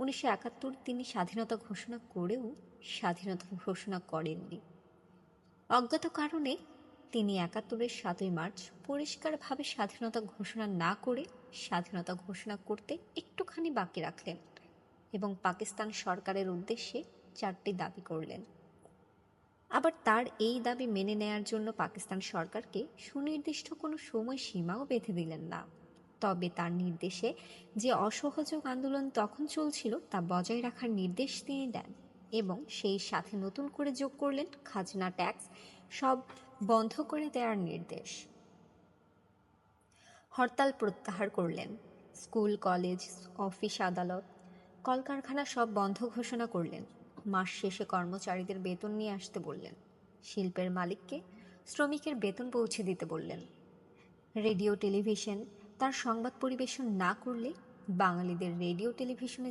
উনিশশো একাত্তর তিনি স্বাধীনতা ঘোষণা করেও স্বাধীনতা ঘোষণা করেননি। অজ্ঞাত কারণে তিনি একাত্তরের সাতই মার্চ পরিষ্কারভাবে স্বাধীনতা ঘোষণা না করে স্বাধীনতা ঘোষণা করতে একটুখানি বাকি রাখলেন এবং পাকিস্তান সরকারের উদ্দেশ্যে চারটি দাবি করলেন। আবার তার এই দাবি মেনে নেয়ার জন্য পাকিস্তান সরকারকে সুনির্দিষ্ট কোনো সময়সীমাও বেঁধে দিলেন না। তবে তার নির্দেশে যে অসহযোগ আন্দোলন তখন চলছিল তা বজায় রাখার নির্দেশ তিনি দেন এবং সেই সাথে নতুন করে যোগ করলেন খাজনা ট্যাক্স, সব বন্ধ করে দেওয়ার নির্দেশ। হরতাল প্রত্যাহার করলেন, স্কুল, কলেজ, অফিস, আদালত, কলকারখানা সব বন্ধ ঘোষণা করলেন। মাস শেষে কর্মচারীদের বেতন নিয়ে আসতে বললেন। শিল্পের মালিককে শ্রমিকের বেতন পৌঁছে দিতে বললেন। রেডিও, টেলিভিশন তার সংবাদ পরিবেশন না করলে বাঙালিদের রেডিও টেলিভিশনে